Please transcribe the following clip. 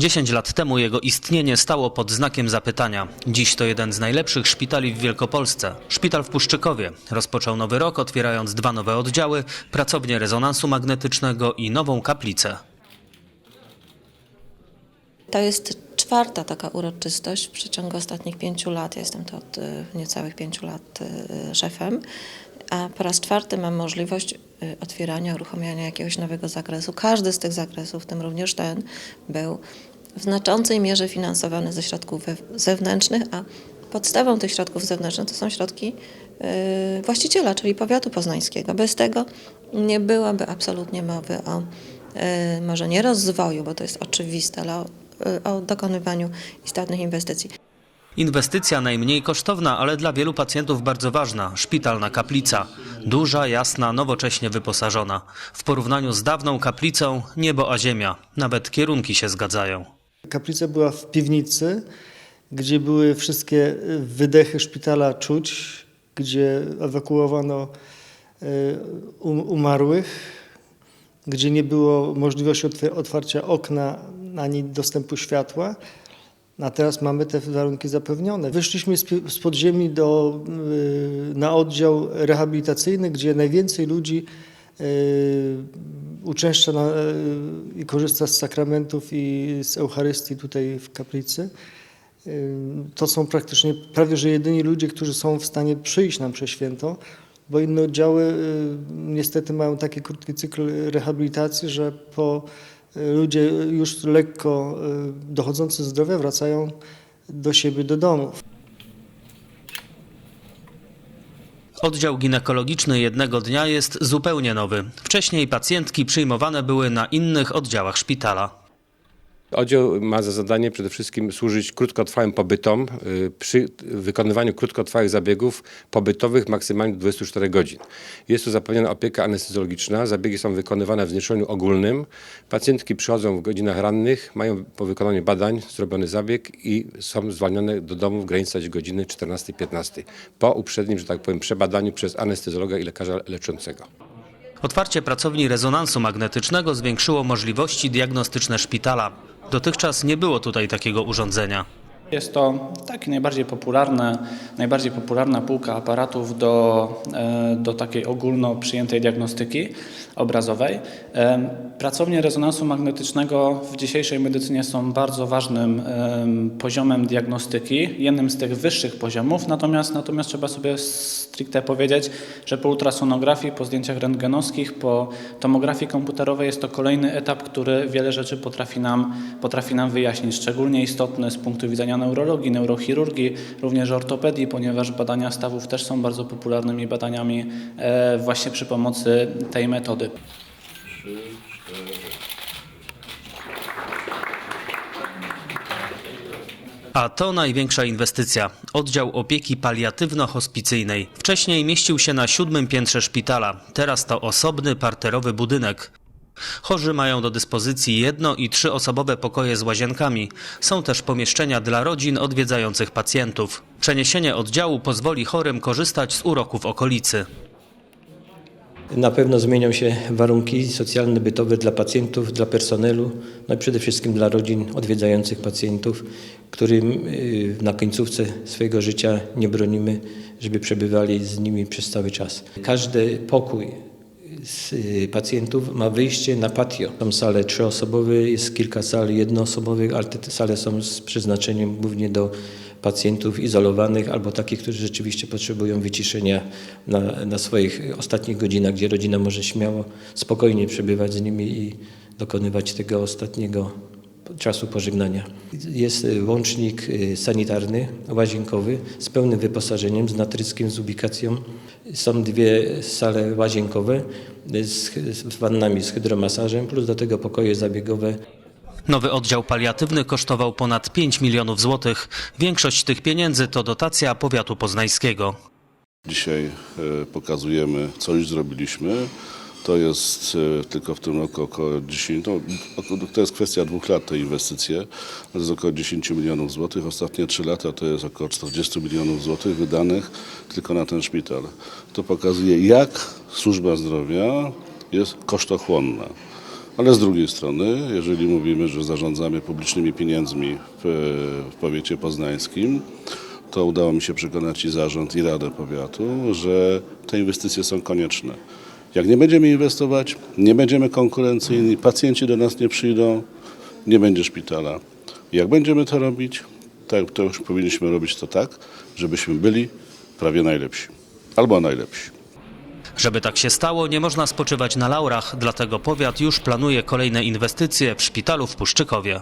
10 lat temu jego istnienie stało pod znakiem zapytania. Dziś to jeden z najlepszych szpitali w Wielkopolsce. Szpital w Puszczykowie rozpoczął nowy rok, otwierając dwa nowe oddziały, pracownię rezonansu magnetycznego i nową kaplicę. To jest czwarta taka uroczystość w przeciągu ostatnich pięciu lat. Jestem tu od y, niecałych pięciu lat y, szefem, a po raz czwarty mam możliwość y, otwierania, uruchamiania jakiegoś nowego zakresu. Każdy z tych zakresów, w tym również ten, był w znaczącej mierze finansowany ze środków zewnętrznych, a podstawą tych środków zewnętrznych to są środki y, właściciela, czyli powiatu poznańskiego. Bez tego nie byłoby absolutnie mowy o y, może nie rozwoju, bo to jest oczywiste, ale o, y, o dokonywaniu istotnych inwestycji. Inwestycja najmniej kosztowna, ale dla wielu pacjentów bardzo ważna. Szpitalna kaplica. Duża, jasna, nowocześnie wyposażona. W porównaniu z dawną kaplicą niebo a ziemia. Nawet kierunki się zgadzają. Kaplica była w piwnicy, gdzie były wszystkie wydechy szpitala czuć, gdzie ewakuowano e, um- umarłych, gdzie nie było możliwości otw- otwarcia okna ani dostępu światła. A teraz mamy te warunki zapewnione. Wyszliśmy z, podziemi do, y, na oddział rehabilitacyjny, gdzie najwięcej ludzi y, uczęszcza na, y, i korzysta z sakramentów i z Eucharystii tutaj w kaplicy. To są praktycznie prawie że jedyni ludzie, którzy są w stanie przyjść na mszę święto, bo inne oddziały y, niestety mają taki krótki cykl rehabilitacji, że po y, ludzie już lekko y, dochodzący zdrowia wracają do siebie, do domów. Oddział ginekologiczny jednego dnia jest zupełnie nowy. Wcześniej pacjentki przyjmowane były na innych oddziałach szpitala. Oddział ma za zadanie przede wszystkim służyć krótkotrwałym pobytom y, przy wykonywaniu krótkotrwałych zabiegów pobytowych maksymalnie 24 godzin. Jest tu zapewniona opieka anestezjologiczna, zabiegi są wykonywane w znieczuleniu ogólnym. Pacjentki przychodzą w godzinach rannych, mają po wykonaniu badań zrobiony zabieg i są zwalnione do domu w granicach godziny 14-15 po uprzednim, że tak powiem, przebadaniu przez anestezjologa i lekarza leczącego. Otwarcie pracowni rezonansu magnetycznego zwiększyło możliwości diagnostyczne szpitala. Dotychczas nie było tutaj takiego urządzenia. Jest to taki najbardziej popularne, najbardziej popularna półka aparatów do, e, do takiej ogólno przyjętej diagnostyki obrazowej. E, Pracownie rezonansu magnetycznego w dzisiejszej medycynie są bardzo ważnym em, poziomem diagnostyki, jednym z tych wyższych poziomów, natomiast, natomiast trzeba sobie stricte powiedzieć, że po ultrasonografii, po zdjęciach rentgenowskich, po tomografii komputerowej jest to kolejny etap, który wiele rzeczy potrafi nam, potrafi nam wyjaśnić, szczególnie istotny z punktu widzenia neurologii, neurochirurgii, również ortopedii, ponieważ badania stawów też są bardzo popularnymi badaniami e, właśnie przy pomocy tej metody. A to największa inwestycja. Oddział opieki paliatywno-hospicyjnej. Wcześniej mieścił się na siódmym piętrze szpitala. Teraz to osobny parterowy budynek. Chorzy mają do dyspozycji jedno- i trzyosobowe pokoje z łazienkami. Są też pomieszczenia dla rodzin odwiedzających pacjentów. Przeniesienie oddziału pozwoli chorym korzystać z uroków okolicy. Na pewno zmienią się warunki socjalne, bytowe dla pacjentów, dla personelu, no i przede wszystkim dla rodzin odwiedzających pacjentów, którym y, na końcówce swojego życia nie bronimy, żeby przebywali z nimi przez cały czas. Każdy pokój z y, pacjentów ma wyjście na patio. Są sale trzyosobowe, jest kilka sal jednoosobowych, ale te sale są z przeznaczeniem głównie do pacjentów izolowanych albo takich, którzy rzeczywiście potrzebują wyciszenia na, na swoich ostatnich godzinach, gdzie rodzina może śmiało, spokojnie przebywać z nimi i dokonywać tego ostatniego czasu pożegnania. Jest łącznik y, sanitarny, łazienkowy z pełnym wyposażeniem, z natryskiem, z ubikacją. Są dwie sale łazienkowe z, z wannami z hydromasażem, plus do tego pokoje zabiegowe Nowy oddział paliatywny kosztował ponad 5 milionów złotych. Większość tych pieniędzy to dotacja powiatu poznańskiego. Dzisiaj e, pokazujemy, co już zrobiliśmy. To jest e, tylko w tym roku około 10, no, to jest kwestia dwóch lat te inwestycje, to jest około 10 milionów złotych. Ostatnie trzy lata to jest około 40 milionów złotych wydanych tylko na ten szpital. To pokazuje, jak służba zdrowia jest kosztochłonna. Ale z drugiej strony, jeżeli mówimy, że zarządzamy publicznymi pieniędzmi w, w powiecie poznańskim, to udało mi się przekonać i zarząd, i Radę Powiatu, że te inwestycje są konieczne. Jak nie będziemy inwestować, nie będziemy konkurencyjni, pacjenci do nas nie przyjdą, nie będzie szpitala. Jak będziemy to robić, tak, to już powinniśmy robić to tak, żebyśmy byli prawie najlepsi. Albo najlepsi. Żeby tak się stało, nie można spoczywać na laurach, dlatego powiat już planuje kolejne inwestycje w szpitalu w Puszczykowie.